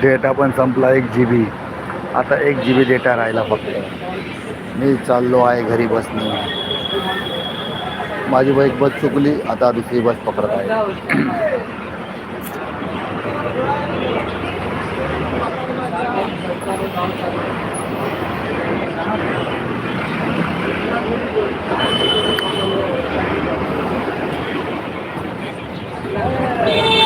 Data पण संपला एक जी बी आता एक जी बी डेटा राहिला फक्त. मी चाललो आहे घरी बसने. माझी बाईक बस चुकली आता दुसरी बस पकडत आहे.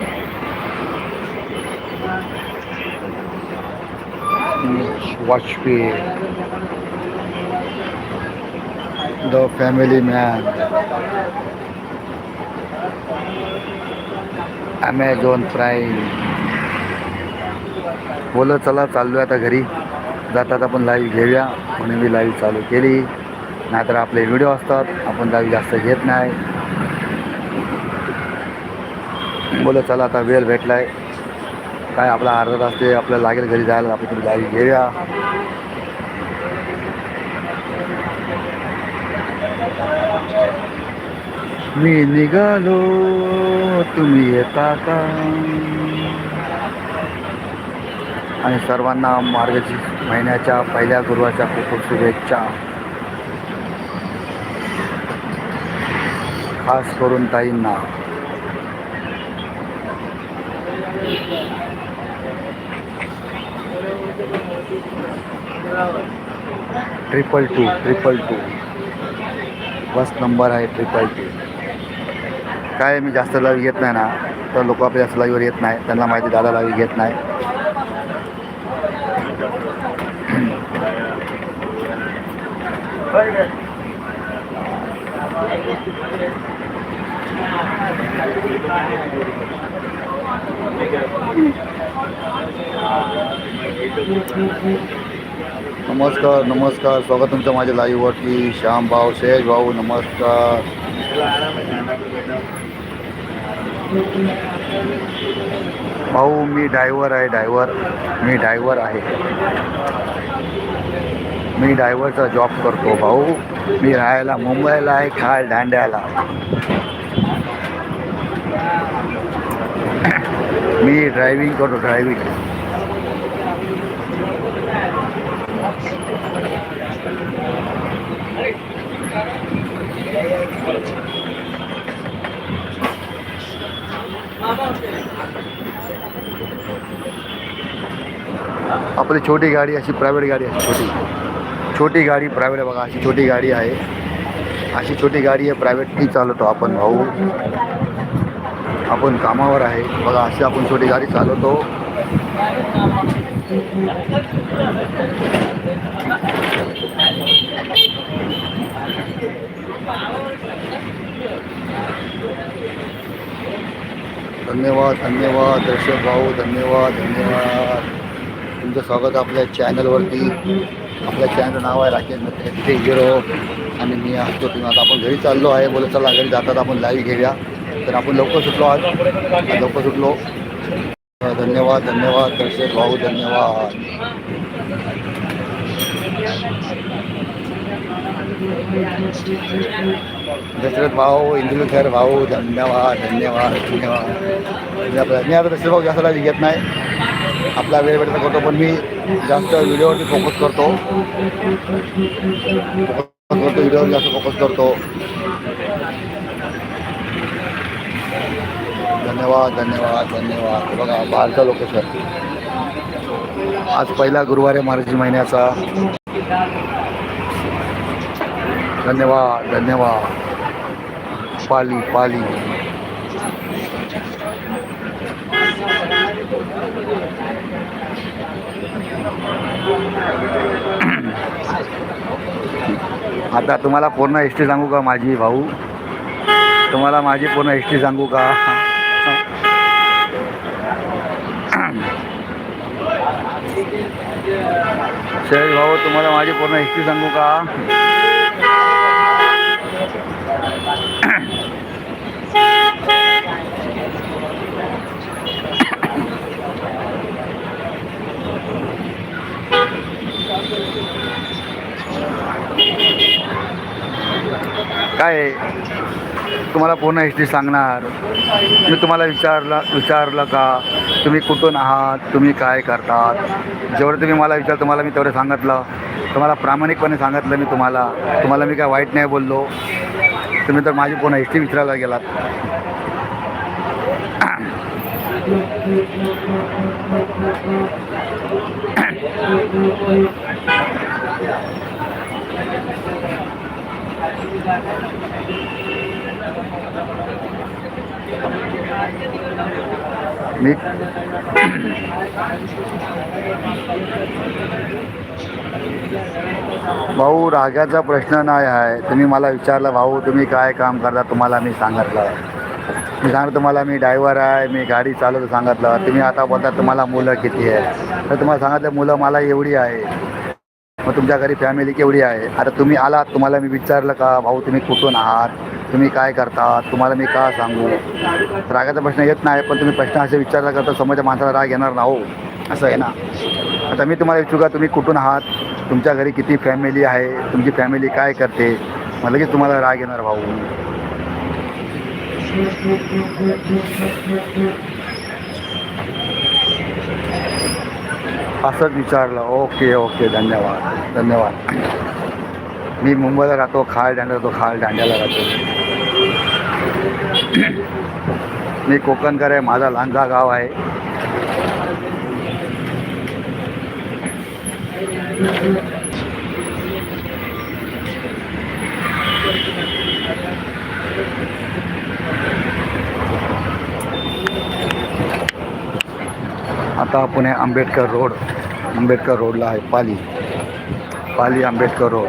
Vajpayee the family man Amazon prime बोल चला चाललो आता घरी. जातात आपण लाईव्ह घेऊया. म्हणून मी लाईव्ह चालू केली. नाहीतर आपले व्हिडिओ असतात. आपण लाईव्ह जास्त घेत नाही. बोल चला आता वेळ भेटलाय. काय आपला अर्धा तास ते आपल्याला लागेल घरी जायला आपण तुम्ही गाडी घेऊया. मी निघालो तुम्ही येता का? आणि सर्वांना मार्गशीर्ष महिन्याच्या पहिल्या गुरुवारच्या खूप खूप शुभेच्छा. खास करून ताईंना. Triple two triple two bus number आहे ट्रिपल टू काय मी जास्त लावी घेत नाही ना तर लोक आपल्या जास्त लाईव्हवर येत नाही त्यांना माहिती दादा लावी घेत नाही. नमस्कार नमस्कार. स्वागत तुमचं माझ्या लाईव्हवरती श्याम भाऊ शेष भाऊ नमस्कार. भाऊ मी ड्रायव्हर आहे ड्रायव्हर मी ड्रायव्हर आहे. मी ड्रायव्हरचा जॉब करतो भाऊ. मी राहायला मुंबईला आहे खाल दांड्याला मी ड्रायव्हिंग करतो ड्रायव्हिंग आपली छोटी गाडी अशी प्रायव्हेट गाडी आहे छोटी. छोटी गाडी प्रायव्हेट आहे बघा अशी छोटी गाडी आहे. अशी छोटी गाडी आहे प्रायव्हेट ती चालवतो आपण भाऊ. आपण कामावर आहे. बघा अशी आपण छोटी गाडी चालवतो. धन्यवाद धन्यवाद दर्शक भाऊ धन्यवाद धन्यवाद. तुमचं स्वागत आपल्या चॅनलवरती. आपल्या चॅनल नाव आहे राकेश मित्र हिरो. आणि मी असतो तुम्ही आता आपण घरी चाललो आहे. बोलत चला घरी जातात आपण लाईव्ह घेऊया. तर आपण लवकर सुटलो आज. लवकर सुटलो. धन्यवाद धन्यवाद दर्शक भाऊ धन्यवाद. दशरथ भाऊ इंदुलकर भाऊ धन्यवाद धन्यवाद धन्यवाद. म्हणजे मी आता दशरथ भाऊ जास्त घेत नाही. आपला वेळ भेटला करतो पण मी जास्त व्हिडिओवरती फोकस करतो. फोकस करतो व्हिडिओवर जास्त फोकस करतो. धन्यवाद धन्यवाद धन्यवाद. बघा बाहेरचा लोकेशन आज पहिला गुरुवार आहे मार्च महिन्याचा. धन्यवाद धन्यवाद. पाली पाली. आता तुम्हाला पूर्ण हिस्ट्री सांगू का माझी भाऊ? तुम्हाला माझी पूर्ण हिस्ट्री सांगू का? शैल भाऊ तुम्हाला माझी पूर्ण हिस्ट्री सांगू का? काय तुम्हाला पूर्ण हिस्ट्री सांगणार? मी तुम्हाला विचारलं विचारलं का? तुम्ही कुठून आहात? तुम्ही काय करतात? जेवढं तुम्ही मला विचार तुम्हाला मी तेवढं सांगितलं. तुम्हाला प्रामाणिकपणे सांगितलं मी तुम्हाला. तुम्हाला मी काय वाईट नाही बोललो. तुम्ही तर माझी पूर्ण हिस्ट्री विचारायला गेलात. मी भाऊ रागाचा प्रश्न नाही आहे. तुम्ही मला विचारलं भाऊ तुम्ही काय काम करता? तुम्हाला मी सांगितलं. मी सांगतो तुम्हाला मी ड्रायव्हर आहे मी गाडी चालवतो सांगितलं. तुम्ही आता बोलता तुम्हाला मुलं किती आहे तर तुम्हाला सांगितलं मुलं मला एवढी आहे. मग तुमच्या घरी फॅमिली केवढी आहे? आता तुम्ही आलात तुम्हाला मी विचारलं का भाऊ तुम्ही कुठून आहात? तुम्ही काय करता तुम्हाला मी का सांगू? रागाचा प्रश्न येत नाही पण तुम्ही प्रश्न असे विचारला करता समोरच्या माणसाला राग येणार ना हो? असं आहे ना? आता मी तुम्हाला विचारू का तुम्ही कुठून आहात? तुमच्या घरी किती फॅमिली आहे? तुमची फॅमिली काय करते? मला लगेच तुम्हाला राग येणार भाऊ. असंच विचारलं. ओके ओके धन्यवाद धन्यवाद. मी मुंबईला राहतो खाल दांड्या राहतो खाल दांड्याला राहतो. मी कोकणकर आहे माझा लांजा गाव आहे. आता आहे आंबेडकर रोड, आंबेडकर रोडला आहे पाली. पाली आंबेडकर रोड.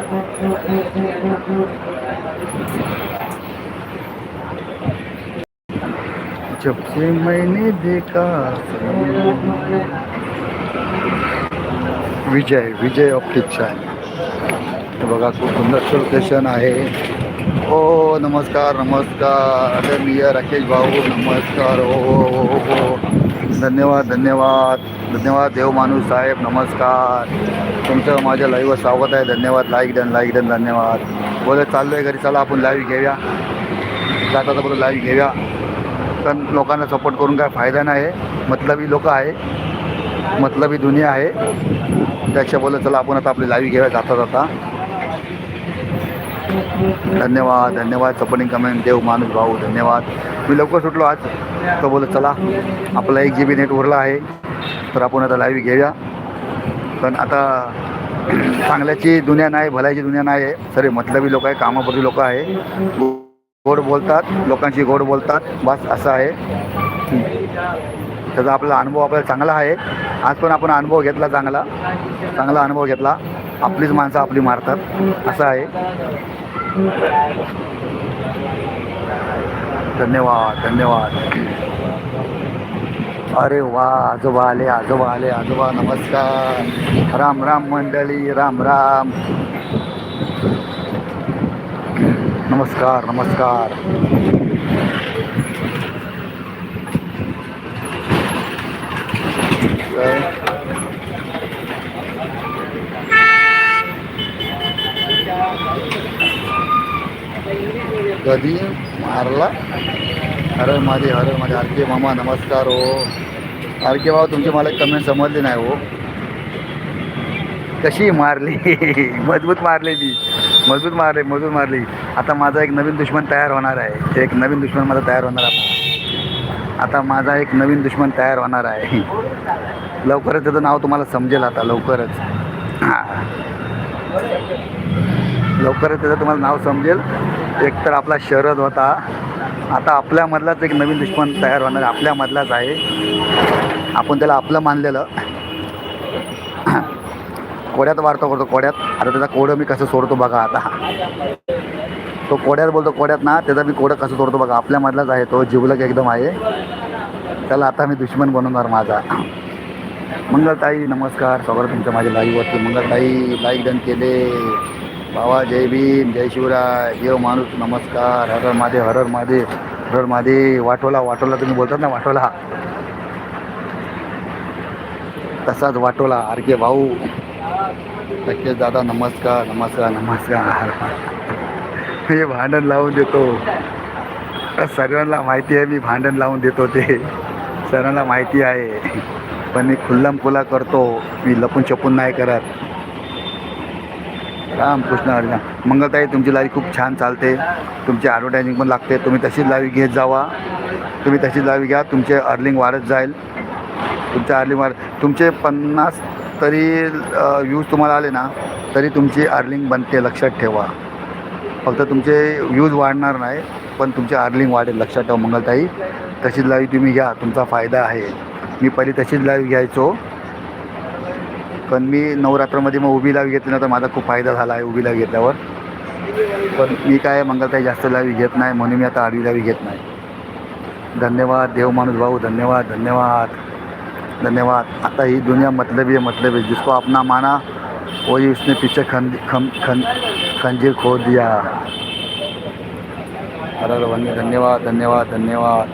जब से मैंने देखा विजय विजय ऑप्टिक्स आहे हे बघा, खूप सुंदर लोकेशन आहे. हो नमस्कार नमस्कार. आदरणीय राकेश भाऊ. नमस्कार. ओ हो हो हो धन्यवाद धन्यवाद. धन्यवाद देव माणूस साहेब नमस्कार. तुमचं माझ्या लाईव्हवर स्वागत आहे. धन्यवाद. लाईक डन लाईक डन धन्यवाद. बोलत चाललो आहे घरी. चला आपण लाईव्ह घेऊया. जाता बोलत लाईव्ह घेऊया. पण लोकांना सपोर्ट करून काय फायदा नाही. आहे मतलबी लोक आहे. मतलबी दुनिया आहे. त्याच्या बोलत चला आपण आता आपली लाईव्ह घेऊया जाता जाता. धन्यवाद धन्यवाद. सपोर्टिंग कमेंट देव माणूस भाऊ धन्यवाद. मी लवकर सुटलो आज. तो बोलत चला आपला एक जी बी नेट उरला आहे. तर आपण आता लाईव्ह घेऊया. पण आता चांगल्याची दुनिया नाही भलायची दुनिया नाही आहे. सरे मतलबी लोक आहे कामापुरती लोक आहे. गो- गोड बोलतात लोकांशी गोड बोलतात. बस असं आहे. त्याचा आपला अनुभव आपल्याला चांगला आहे. आज पण आपण अनुभव घेतला चांगला. चांगला अनुभव घेतला. आपलीच माणसं आपली मारतात. असं आहे. धन्यवाद धन्यवाद. अरे वा आजोबा आले आजोबा आले आजोबा नमस्कार. राम राम मंडळी राम राम. नमस्कार नमस्कार. मस्त कधी मारला. अरे माझे अरे माझे आरके मामा नमस्कार हो. आरके भाऊ तुमची मला कमेंट समजली नाही हो. कशी मारली? मजबूत मारली ती. मजबूत मारली मजबूत मारली. आता माझा एक नवीन दुश्मन तयार होणार आहे. एक नवीन दुश्मन माझा तयार होणार आता आता माझा एक नवीन दुश्मन तयार होणार आहे. लवकरच त्याचं नाव तुम्हाला समजेल आता लवकरच. हां. लवकरच त्याचं तुम्हाला नाव समजेल. एक तर आपला शरद होता. आता आपल्यामधलाच एक नवीन दुश्मन तयार होणार आपल्यामधलाच आहे. आपण त्याला आपलं मानलेलं. कोड्यात वाढतो करतो कोड्यात. आता त्याचा कोडं मी कसं सोडतो बघा आता. तो कोड्यात बोलतो कोड्यात ना त्याचा मी कोडं कसं सोडतो बघा. आपल्यामधलाच आहे तो जिवलक एकदम आहे. त्याला आता मी दुश्मन बनवणार माझा. मंगलताई नमस्कार. स्वागत तुमचं माझ्या लाईव्हवरती मंगलताई लाईक डन केले. बाबा जय भीम जय शिवराय. देव माणूस नमस्कार. हरर मादे हरर मादे हरर मादे वाटोला वाटोला तुम्ही बोलतात ना वाटोला. तसाच वाटोला आर के भाऊ. नक्कीच दादा नमस्कार नमस्कार नमस्कार. मी भांडण लावून देतो. सर्वांना माहिती आहे मी भांडण लावून देतो ते. सर्वांना माहिती आहे. पण मी खुल्लम खुला करतो. मी लपून छपून नाही करत. रामकृष्ण हरिना मंगलताई तुमची लाईव्ह खूप छान चालते. तुमची ॲडव्हर्टायझिंग पण लागते. तुम्ही तशीच लाईव्ह घेत जावा. तुम्ही तशीच लाईव्ह घ्या. तुमचे अर्लिंग वाढत जाईल. तुमचे अर्लिंग वाढ तुमचे पन्नास तरी व्ह्यूज तुम्हाला आले ना तरी तुमची अर्लिंग बनते. लक्षात ठेवा. फक्त तुमचे व्ह्यूज वाढणार नाही पण तुमचे अर्लिंग वाढेल. लक्षात ठेवा मंगलताई. तशीच लाईव्ह तुम्ही घ्या. तुमचा फायदा आहे. मी पहिली तशीच लाईव्ह घ्यायचो. पण मी नवरात्रामध्ये मग उभी लावी घेतली ना तर माझा खूप फायदा झाला आहे उभी लावी घेतल्यावर. पण मी काय मंगलताई जास्त लावी घेत नाही म्हणून मी आता आडवी लावी घेत नाही. धन्यवाद देव माणूस भाऊ धन्यवाद धन्यवाद धन्यवाद. आता ही दुनिया मतलबी आहे मतलब. है जिसको अपना माना वही उसने पीछे खन खम खन खंजीर खो दिया. अरे अरे वन्य धन्यवाद धन्यवाद धन्यवाद.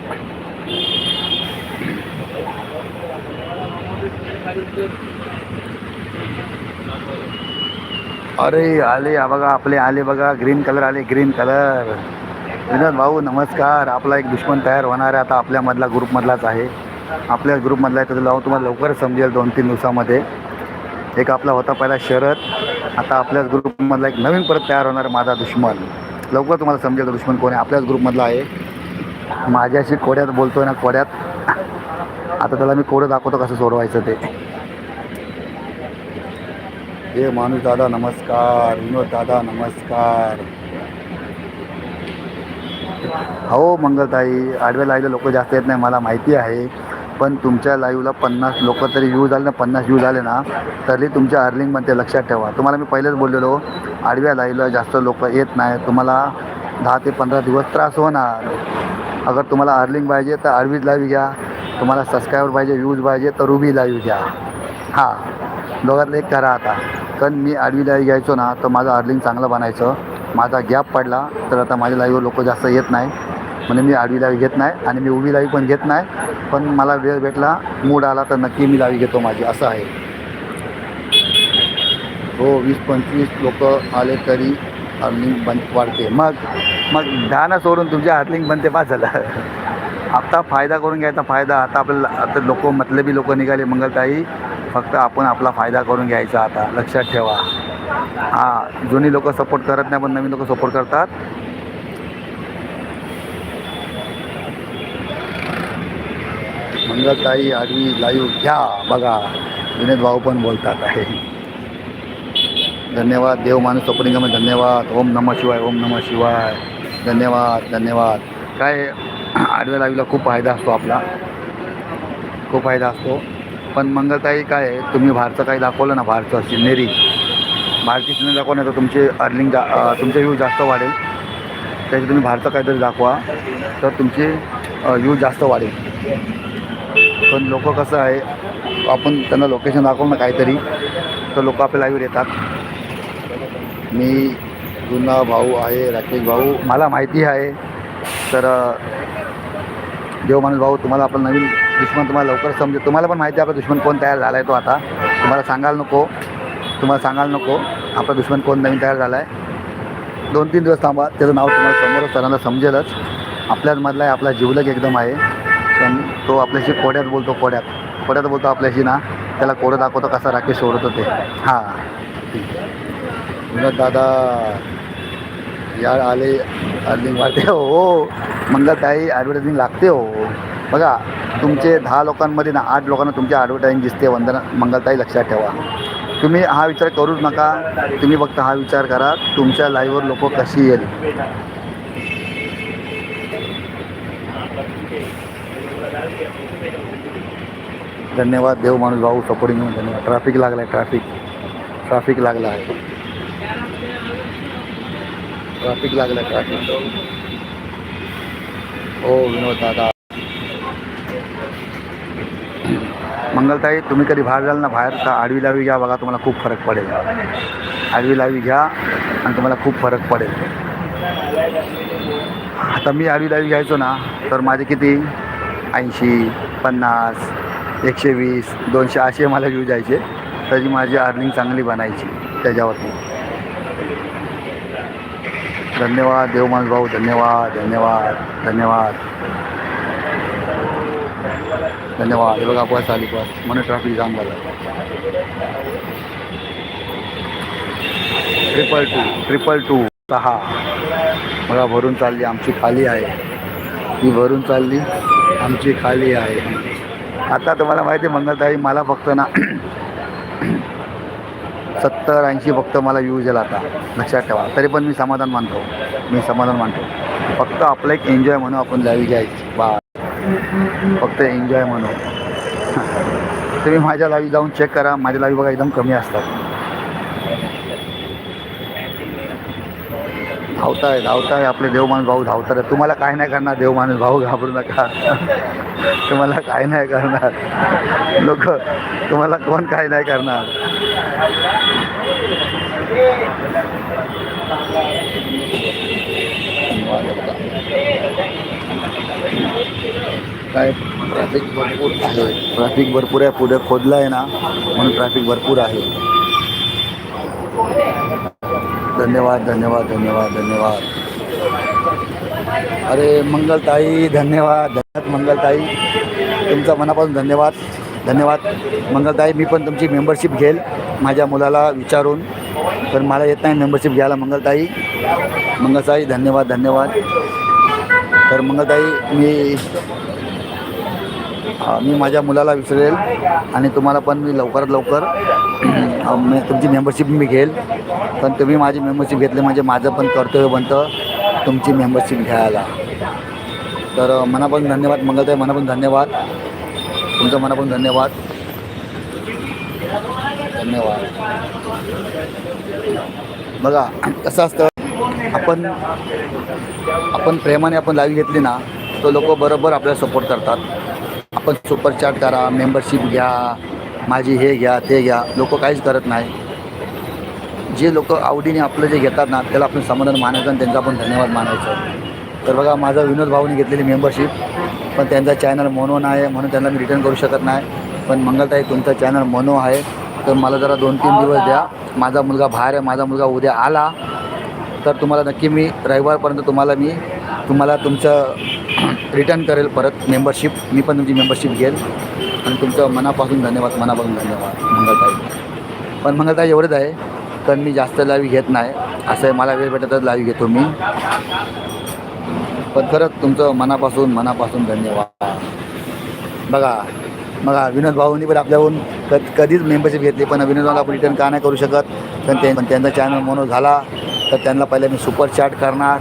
अरे आले बघा आपले आले बघा ग्रीन कलर आले ग्रीन कलर विनोद भाऊ नमस्कार. आपला एक दुश्मन तयार होणार आहे. आता आपल्यामधला ग्रुपमधलाच आहे. आपल्या ग्रुपमधला आहे त्याचं नाव तुम्हाला लवकरच समजेल दोन तीन दिवसामध्ये. एक आपला होता पहिला शरद. आता आपल्याच ग्रुपमधला एक नवीन परत तयार होणार आहे माझा दुश्मन. लवकर तुम्हाला समजेल तो दुश्मन कोण आहे. आपल्याच ग्रुपमधला आहे. माझ्याशी कोड्यात बोलतोय ना कोड्यात आता त्याला मी कोडं दाखवतो कसं सोडवायचं ते. हे माणूस दादा नमस्कार विनोद दादा नमस्कार. हो मंगलताई आडव्या लाईव्हला लोक जास्त येत नाही मला माहिती आहे. पण तुमच्या लाईव्हला पन्नास लोक तरी व्ह्यू झाले ना पन्नास व्ह्यू झाले ना तरी तुमच्या अर्निंग बनते लक्षात ठेवा. तुम्हाला मी पहिलेच बोललेलो आडव्या लाईव्हला जास्त लोक येत नाही तुम्हाला दहा ते पंधरा दिवस त्रास होणार. अगर तुम्हाला अर्निंग पाहिजे तर आडवीच लाईव्ह घ्या तुम्हाला सबस्क्रायबर पाहिजे व्ह्यूज पाहिजे तर रुबी लाईव्ह घ्या. हां. दोघातलं एक करा आता. कारण मी आडवी लाईव्ह घ्यायचो ना तर माझं अर्लिंग चांगलं बनायचं. माझा गॅप पडला तर आता माझ्या लाईव्ह लोक जास्त येत नाही. म्हणजे मी आडवी लाईव्ह घेत नाही आणि मी उभी लाईव्ह पण घेत नाही. पण मला वेळ भेटला मूड आला तर नक्की मी लाईव्ह घेतो माझी असं आहे. हो वीस पंचवीस लोक आले तरी अर्लिंग बन वाढते. मग मग ध्यानं सोडून तुमच्या अर्लिंग बनते पाच झालं आता फायदा करून घ्यायचा फायदा. आता आपल्याला आता लोक मतलबी लोक निघाले मंगलताई. फक्त आपण आपला फायदा करून घ्यायचा आता लक्षात ठेवा. हां जुनी लोक सपोर्ट करत नाही पण नवीन लोक सपोर्ट करतात. मंगलताई आडवी लाईव्ह घ्या. बघा विनोद भाऊ पण बोलतात आहे. धन्यवाद देव माणूस सपोर्टिंग धन्यवाद. ओम नमः शिवाय ओम नमः शिवाय. धन्यवाद धन्यवाद. काय आडव्या लाईव्हला खूप फायदा असतो आपला. खूप फायदा असतो. पण मंगलताई काय आहे तुम्ही भारतं काही दाखवलं ना भारतं सिनेरी. भारतीय सिनेरी दाखवलं तर तुमचे अर्निंग जा तुमचे व्ह्यू जास्त वाढेल. त्याची तुम्ही भारतं काहीतरी दाखवा तर तुमचे व्ह्यू जास्त वाढेल. पण लोक कसं आहे आपण त्यांना लोकेशन दाखवू ना काहीतरी तर लोक आपल्या लाईव्ह येतात. मी जुना भाऊ आहे राकेश भाऊ. मला माहिती आहे तर देव माणूस भाऊ तुम्हाला आपण नवीन दुश्मन तुम्हाला लवकर समजेल. तुम्हाला पण माहिती आहे आपला दुश्मन कोण तयार झाला आहे तो आता. तुम्हाला सांगायला नको. तुम्हाला सांगायला नको. आपला दुश्मन कोण नवीन तयार झाला आहे दोन तीन दिवस थांबा. त्याचं नाव तुम्हाला समोरच सरांना समजेलच. आपल्यामधला आहे आपला जीवलग एकदम आहे. पण तो आपल्याशी कोड्यात बोलतो कोड्यात. कोड्यात बोलतो आपल्याशी ना. त्याला कोडं दाखवतो कसा राकेश ओढतो ते. हां. ठीक आहे विनोद दादा या आले अर्निंग वाटते हो, हो मंगलताई ॲडव्हर्टायझिंग लागते हो. बघा तुमचे दहा लोकांमध्ये ना आठ लोकांना तुमची ॲडव्हर्टाईज दिसते. वंदना मंगलताई लक्षात ठेवा. तुम्ही हा विचार करूच नका. तुम्ही फक्त हा विचार करा तुमच्या लाईव्हवर लोक कशी येईल? धन्यवाद देव माणूस भाऊ सपोर्टिंग धन्यवाद. ट्रॅफिक लागला आहे ट्रॅफिक ट्रॅफिक लागला आहे ट्रॅफिक लागलं ट्रॅफिक हो विनोद दादा. मंगलताई तुम्ही कधी बाहेर जाल ना बाहेर तर आडवी लावी घ्या बघा तुम्हाला खूप फरक पडेल. आडवी लावी घ्या आणि तुम्हाला खूप फरक पडेल. आता मी आडवी लावी घ्यायचो ना तर माझे किती? ऐंशी पन्नास एकशे वीस दोनशे असे मला व्ह्यू जायचे. त्याची माझी अर्निंग चांगली बनायची त्याच्यावरती. धन्यवाद देवमास भाऊ धन्यवाद धन्यवाद धन्यवाद. धन्यवाद. हे बघा बस आली बस. म्हणून ट्रॅफिक जाम झाला. ट्रिपल टू ट्रिपल टू सहा. बघा भरून चालली. आमची खाली आहे. ही भरून चालली. आमची खाली आहे. आता तुम्हाला माहिती आहे मंगलताई मला फक्त ना सत्तर ऐंशी फक्त मला यूज येईल आता. लक्षात ठेवा. तरी पण मी समाधान मानतो. मी समाधान मानतो. फक्त आपलं एक एन्जॉय म्हणून आपण लावी घ्यायची. बा फक्त एन्जॉय म्हणून. तुम्ही माझ्या लावी जाऊन चेक करा. माझ्या लावी बघा एकदम कमी असतात. धावताय धावताय आपले देव भाऊ धावतात तुम्हाला काय नाही करणार देव माणूस भाऊ घाबरू नका. तुम्हाला काय नाही करणार. लोक तुम्हाला कोण काय नाही करणार. काय? ट्रॅफिक भरपूर आहे. ट्रॅफिक भरपूर आहे. पुढे खोदलं आहे ना म्हणून ट्रॅफिक भरपूर आहे. धन्यवाद धन्यवाद धन्यवाद धन्यवाद. अरे मंगलताई धन्यवाद. धन्यवाद मंगलताई. तुमचा मनापासून धन्यवाद. धन्यवाद. मंगलताई मी पण तुमची मेंबरशिप घेईल माझ्या मुलाला विचारून. पण मला येत नाही मेंबरशिप घ्यायला मंगलताई. मंगलताई धन्यवाद धन्यवाद. तर मंगलताई मी मी माझ्या मुलाला विसरेल आणि तुम्हाला पण मी लवकरात लवकर मी तुमची मेंबरशिप मी घेईल. पण तुम्ही माझी मेंबरशिप घेतली म्हणजे माझं पण कर्तव्य बनतं तुमची मेंबरशिप घ्यायला. तर अं, मनापासून धन्यवाद मंगलताई मनापासून धन्यवाद. तुमचं मनापासून धन्यवाद. धन्यवाद. बघा कसं असतं आपण आपण प्रेमाने आपण लाईव्ह घेतली ना तर लोक बरोबर आपल्याला सपोर्ट करतात. आपण सुपर चॅट करा मेंबरशिप घ्या माझी हे घ्या ते घ्या. लोक काहीच करत नाही. जे लोक आवडीने आपलं जे घेतात ना त्याला आपण समाधान मानायचं आणि त्यांचा आपण धन्यवाद मानायचं. तर बघा माझा विनोद भाऊने घेतलेली मेंबरशिप पण त्यांचा चॅनल मोनो नाही म्हणून त्यांना मी रिटर्न करू शकत नाही. पण मंगलताई तुमचा चॅनल मोनो आहे. तर मला जरा दोन तीन दिवस द्या. माझा मुलगा बाहेर आहे माझा मुलगा उद्या आला. तर तुम्हाला नक्की मी रविवारपर्यंत तुम्हाला मी तुम्हाला तुमचं रिटर्न करेल परत मेंबरशिप मी पण तुमची मेंबरशिप घेईल. आणि तुमचं मनापासून धन्यवाद मनापासून धन्यवाद. मंगलताई. पण मंगलताई एवढंच आहे तर मी जास्त लाईव्ह घेत नाही. असं आहे मला वेळ भेटत तर लाईव्ह घेतो मी. पण खरंच तुमचं मनापासून मनापासून धन्यवाद. बघा बघा विनोद भाऊंनी पण आपल्याहून क कधीच मेंबरशिप घेतली पण विनोद भाऊला आपण रिटर्न का नाही करू शकत? पण ते पण त्यांचा चॅनल मोनो झाला. तर त्यांना पहिले मी सुपर चॅट करणार.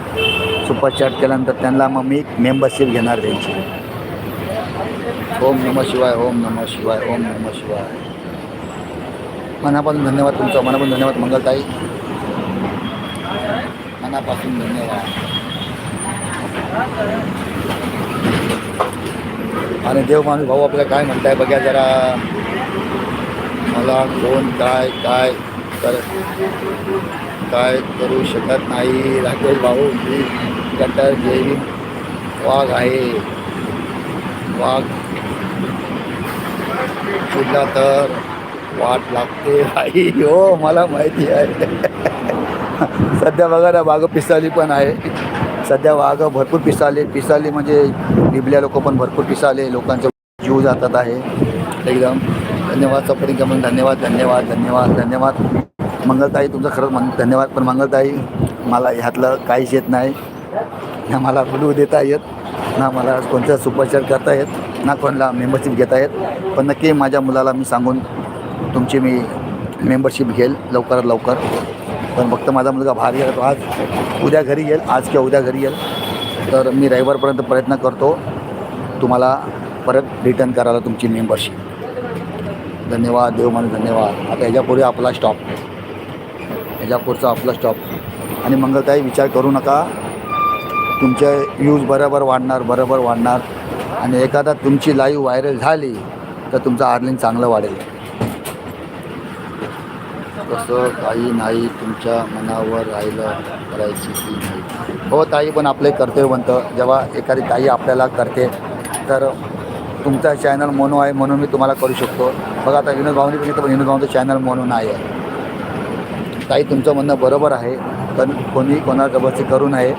सुपर चॅट केल्यानंतर त्यांना मग मी मेंबरशिप घेणार त्यांची. ओम नमः शिवाय ओम नमः शिवाय ओम नमः शिवाय. मनापासून धन्यवाद तुमचं मनापासून धन्यवाद मंगलताई. मनापासून धन्यवाद. आणि देव माणूस भाऊ आपल्याला काय म्हणताय बघा जरा. मला कोण काय काय तर काय करू शकत नाही. राकेश भाऊ, मी कट्टर जैविक वाघ आहे. वाघ तर वाट लागते आई. हो, मला माहिती आहे. सध्या बघा ना, वाघ पिसाली पण आहे. सध्या भरपूर पिसाले. पिसाले म्हणजे बिबल्या लोक पण भरपूर पिसाले. लोकांचे जीव जातात आहे. एकदम. धन्यवाद म्हणून धन्यवाद धन्यवाद धन्यवाद धन्यवाद. मंगलताई तुमचं खरंच मन धन्यवाद. पण मंगलताई मला ह्यातलं काहीच येत नाही. ना मला ब्लू देता येत. ना मला कोणत्या सुपरचार करता येत ना कोणाला मेंबरशिप घेता येत. पण नक्की माझ्या मुलाला मी सांगून तुमची मी मेंबरशिप घेईल लवकरात लवकर. पण फक्त माझा मुलगा बाहेर गेला तो आज उद्या घरी येईल आज किंवा उद्या घरी येईल. तर मी रविवारपर्यंत प्रयत्न करतो तुम्हाला परत रिटर्न करायला तुमची मेंबरशिप धन्यवाद देव म्हणून धन्यवाद. आता याच्यापूर्वी आपला स्टॉप ह्याच्यापुढचा आपला स्टॉप आणि मंगलताई विचार करू नका. तुमचे यूज बरोबर वाढणार बरोबर वाढणार. आणि एखादा तुमची लाईव्ह व्हायरल झाली तर तुमचं आर्लिंग चांगलं वाढेल. तसं काही नाही तुमच्या मनावर राहिलं करायची ती नाही. हो ताई पण आपले कर्तव्य बनतं जेव्हा एखादी ताई आपल्याला करते तर तुमचा चॅनल मोनो आहे म्हणून मी तुम्हाला करू शकतो. बघा आता विनोद भाऊनी बघितलं पण विनोद भाऊचं चॅनल म्हणून आहे. ताई तुमचं म्हणणं बरोबर आहे पण कोणी कोणाला जबरदस्ती करू नये.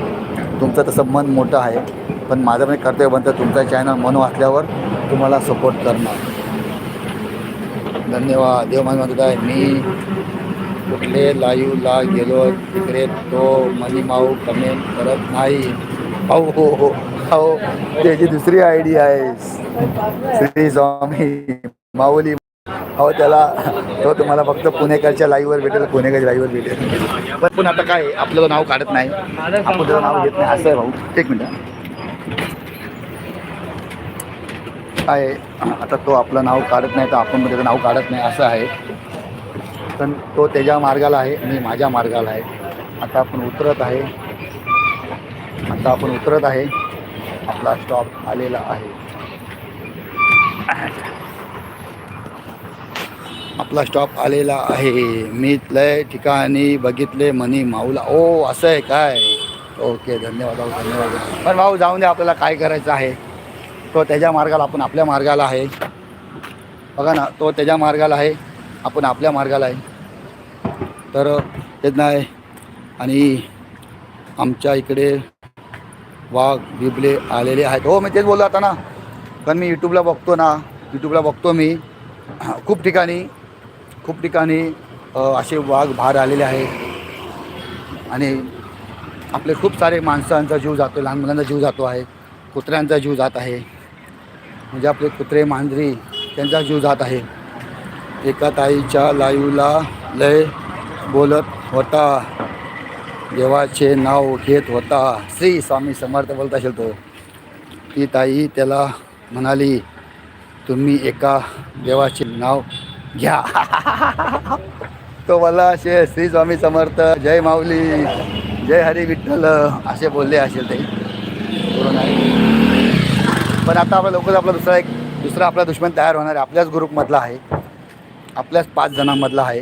तुमचं तसं मन मोठं आहे पण माझं पण कर्तव्य बनतं तुमचा चॅनल मन वाचल्यावर तुम्हाला सपोर्ट करणार. धन्यवाद. देव माझं म्हणत आहे. मी कुठले लाईव्हला गेलो तिकडे तो मनी माऊ कमेंट करत नाही. हो हो हो. हो त्याची दुसरी आय डी आहे. श्री स्वामी माऊली हो त्याला तो तुम्हाला फक्त पुणेकरच्या लाईव्हवर भेटेल पुणेकरच्या लाईव्हवर भेटेल. पण पण आता काय आहे, आपलं नाव काढत नाही. आपण त्याचं नाव घेत नाही. असं आहे भाऊ. एक मिनटं काय आहे, आता तो आपलं नाव काढत नाही तर आपण त्याचं नाव काढत नाही असं आहे. पण तो त्याच्या मार्गाला आहे मी माझ्या मार्गाला आहे. आता आपण उतरत आहे. आता आपण उतरत आहे. आपला स्टॉप आलेला आहे. आपला स्टॉप आलेला आहे. मी लय ठिकाणी बघितले मनी माऊला ओ असं आहे काय? ओके धन्यवाद भाऊ धन्यवाद. पण भाऊ जाऊन दे आपल्याला काय करायचं आहे. तो त्याच्या मार्गाला आपण आपल्या मार्गाला आहे. बघा ना तो त्याच्या मार्गाला आहे आपण आपल्या मार्गाला आहे. तर तेच नाही. आणि आमच्या इकडे वाघ बिबले आलेले आहेत. हो मी तेच बोललो आता ना. कारण मी यूट्यूबला बघतो ना. यूट्यूबला बघतो मी. खूप ठिकाणी खूप ठिकाणी असे वाघ बाहेर आलेले आहेत. आणि आपले खूप सारे माणसांचा जीव जातो लहान मुलांचा जीव जातो आहे कुत्र्यांचा जीव जात आहे. म्हणजे आपले कुत्रे मांजरी त्यांचा जीव जात आहे. एका ताईच्या लायूला लय बोलत होता. देवाचे नाव घेत होता. श्री स्वामी समर्थ बोलत असेल तो. ती ताई त्याला म्हणाली तुम्ही एका देवाचे नाव घ्या. तो मला असे श्री स्वामी समर्थ जय माऊली जय हरी विठ्ठल असे बोलले असेल ते. पण आता आपलं लवकर आपला दुसरा एक दुसरा आपला दुश्मन तयार होणार आहे. आपल्याच ग्रुपमधला आहे. आपल्याच पाच जणांमधला आहे.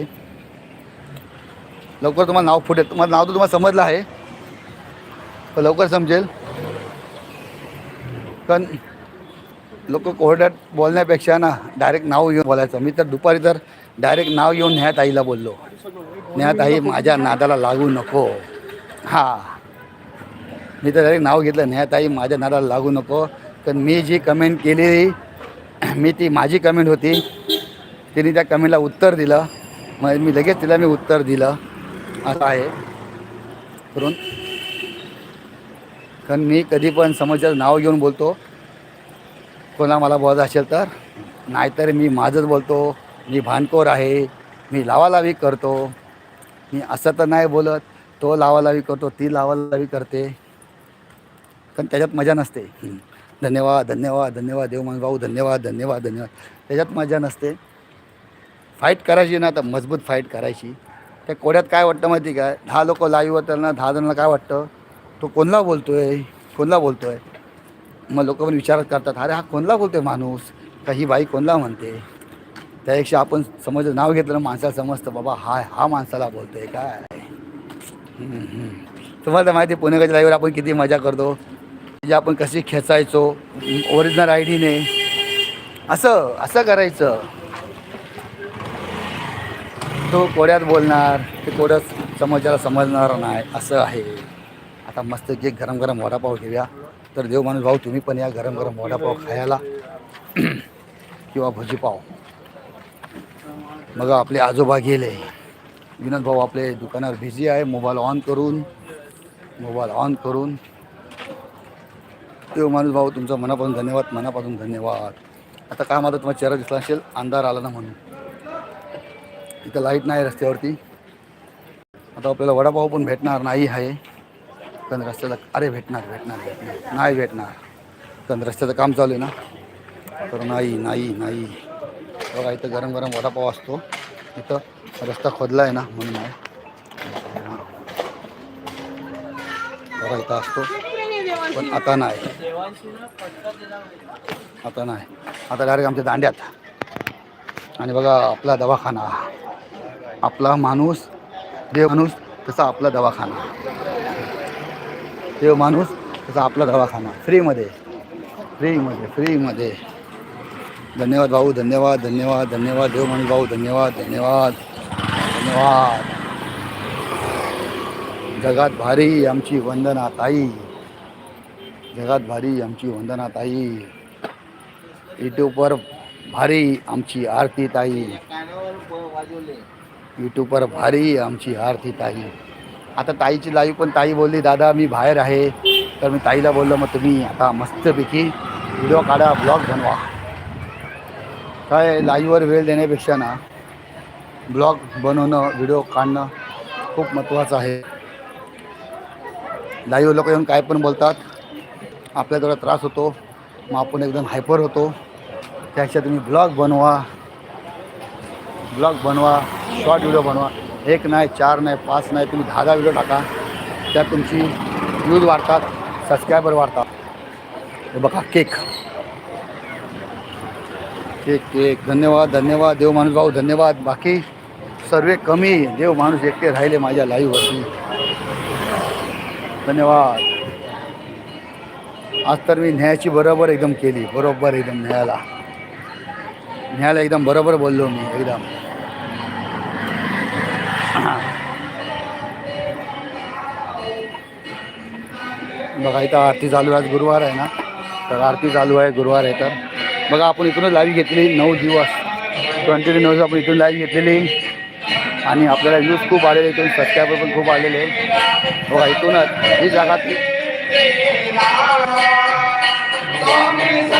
लवकर तुम्हाला नाव फुटेल. तुम्हाला नाव तर तुम्हाला समजलं आहे. तर लवकर समजेल. पण लोक कोरड्यात बोलण्यापेक्षा ना डायरेक्ट नाव घेऊन बोलायचं. मी तर दुपारी तर डायरेक्ट नाव येऊन न्यात बोललो. न्यात माझ्या नादाला लागू नको. हां. मी तर डायरेक्ट नाव घेतलं. न्यात माझ्या नादाला लागू नको. कारण मी जी कमेंट केली मी ती माझी कमेंट होती तिने त्या कमेंटला उत्तर दिलं. मग मी लगेच तिला मी उत्तर दिलं. असं आहे. करून. कारण मी कधी पण समोरच्याचं नाव घेऊन बोलतो. कोणा मला बोलायचं असेल तर? नाहीतर मी माझंच बोलतो मी भानकोर आहे मी लावालावी करतो. मी असं तर नाही बोलत तो लावालावी करतो ती लावालावी करते. पण त्याच्यात मजा नसते. धन्यवाद धन्यवाद धन्यवाद देवमान भाऊ धन्यवाद धन्यवाद धन्यवाद. त्याच्यात मजा नसते. फाईट करायची ना तर मजबूत फाईट करायची. त्या कोड्यात काय वाटतं माहिती काय दहा लोक लाईव्ह त्यांना दहा जणांना काय वाटतं? तो कोणला बोलतो आहे कोणला बोलतो आहे मग लोक पण विचार करतात अरे हा कोणला बोलतोय माणूस? का ही बाई कोणला म्हणते? त्यापेक्षा आपण समज नाव घेतलं ना माणसाला समजतं बाबा हा हा माणसाला बोलतोय काय? तुम्हाला तर माहिती आहे पुणेकडच्या लाईव्हवर आपण किती मजा करतो. म्हणजे आपण कशी खेचायचो ओरिजिनल आय डीने असं असं करायचं. तो कोड्यात बोलणार ते कोड्यात समोरच्याला समजणार नाही असं आहे. आता मस्त एक गरम गरम वडापाव घेऊया. तर देव माणूस भाऊ तुम्ही पण या गरम गरम वडापाव खायला किंवा भजीपाव मग आपले आजोबा गेले. विनोद भाऊ आपले दुकानावर बिझी आहे. मोबाईल ऑन करून मोबाईल ऑन करून. देव माणूस भाऊ तुमचा मनापासून धन्यवाद मनापासून धन्यवाद. आता काय माझा तुम्हाला चेहरा दिसला असेल अंधार आला ना म्हणून. इथं लाइट नाही रस्त्यावरती. आता आपल्याला वडापाव पण भेटणार नाही आहे. कारण रस्त्याला अरे भेटणार भेटणार भेटणार. नाही भेटणार. कारण रस्त्याचं काम चालू आहे ना? तर नाही नाही नाही. बघा इथं गरम गरम वडापाव असतो. इथं रस्ता खोदला आहे ना म्हणून आहे. बघा इथं असतो. पण आता नाही. आता नाही. आता डायरेक्ट आमच्या दांड्यात. आणि बघा आपला दवाखाना. आपला माणूस देव माणूस तसा आपला दवाखाना. देव माणूस त्याचा आपला दवाखाना. फ्रीमध्ये. फ्रीमध्ये फ्रीमध्ये. धन्यवाद भाऊ धन्यवाद धन्यवाद धन्यवाद. देव माणूस भाऊ धन्यवाद धन्यवाद धन्यवाद. जगात भारी आमची वंदना ताई. जगात भारी आमची वंदना ताई. यूट्यूबवर भारी आमची आरती ताई. यूट्यूबवर भारी आमची आरती ताई. आता ताईची लाईव्ह पण ताई बोलली दादा मी बाहेर आहे. तर मी ताईला बोललो मग तुम्ही आता मस्तपैकी व्हिडिओ काढा ब्लॉग बनवा. काय लाईव्हवर वेळ देण्यापेक्षा ना ब्लॉग बनवणं व्हिडिओ काढणं खूप महत्त्वाचं आहे. लाईव्ह लोक येऊन काय पण बोलतात आपल्या थोडा त्रास होतो मग आपण एकदम हायपर होतो. त्यापेक्षा तुम्ही ब्लॉग बनवा ब्लॉग बनवा शॉर्ट व्हिडिओ बनवा. एक नाही चार नाही पाच नाही तुम्ही दहा दहा व्हिडिओ टाका. त्या तुमची व्ह्यूज वाढतात सबस्क्रायबर वाढतात. हे बघा केक केक केक धन्यवाद धन्यवाद देव माणूस भाऊ धन्यवाद. बाकी सर्वे कमी देव माणूस एकटे राहिले माझ्या लाईव्हवरती धन्यवाद. आज तर मी न्यायाची बरोबर एकदम केली बरोबर एकदम न्यायाला. न्यायाला एकदम बरोबर बोललो मी एकदम. बघा इथं आरती चालू आहे. आज गुरुवार आहे ना तर आरती चालू आहे गुरुवार आहे तर. बघा आपण इथूनच लाईव्ह घेतली. नऊ दिवस ट्वेंटी नऊ दिवस आपण इथून लाईव्ह घेतलेली. आणि आपल्याला व्ह्यूज खूप आलेले इथून सबस्क्रायबर पण खूप आलेले बघा इथूनच ही जागा